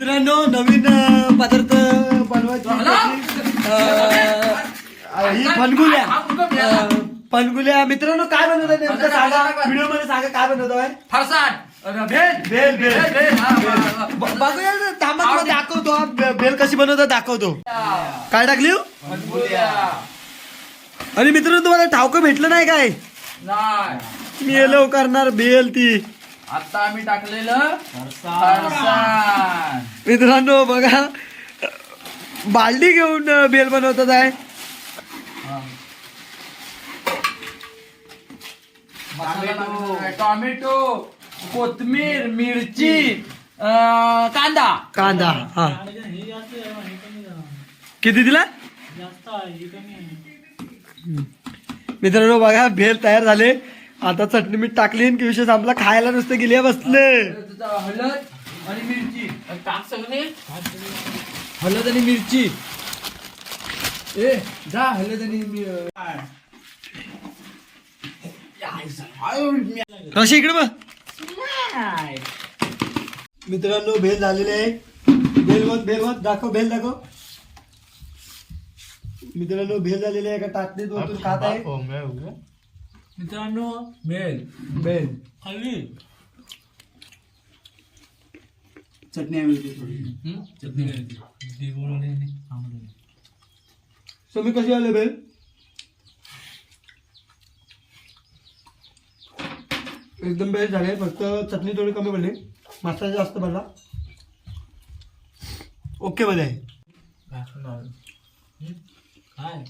मित्रांनो नवीन पदार्थ बनवायची ही अं, फनगुल्या. मित्रांनो काय बनवत नेमकं सांगा. व्हिडिओमध्ये सांगा काय बनवतोय? फरसाण. भेल. बेल बेल भेल, भेल, बघूया थांबा तुला दाखवतो बेल कशी बनवतो दाखवतो. काय टाकली हो? आणि मित्रांनो तुम्हाला ठावकं भेटलं नाही काय? मी येलो करणार बेल ती. आता आम्ही टाकलेलं फरसाण. मित्रांनो बघा. बालडी घेऊन बेल बनवतात आहे. टोमॅटो टोमॅटो कोथमीर मिरची अं, कांदा. कांदा हा. किती दिला? मित्रांनो बघा भेल तयार झाले. आता चटणी मीठ टाकली की विषय संपला खायला नुसतं गेले बसले. तुझा हळद आणि मिरची. आणि टाक सगळे हळद आणि मिरची. ए जा हळद आणि रशी इकडे बघ. मित्रांनो भेल झालेले आहे. भेल मत भेल मत दाखव भेल दाखव. मित्रांनो भेल झालेले आहे का टाकते दोन खात आहे. मित्रांनो मेल भेल खाली. चटणी मिळते थोडी. चटणी तुम्ही कशी आले भेल एकदम बेस्ट झाले. फक्त चटणी थोडी कमी पडली. मसाला जास्त पडला. ओके मध्ये आहे. काय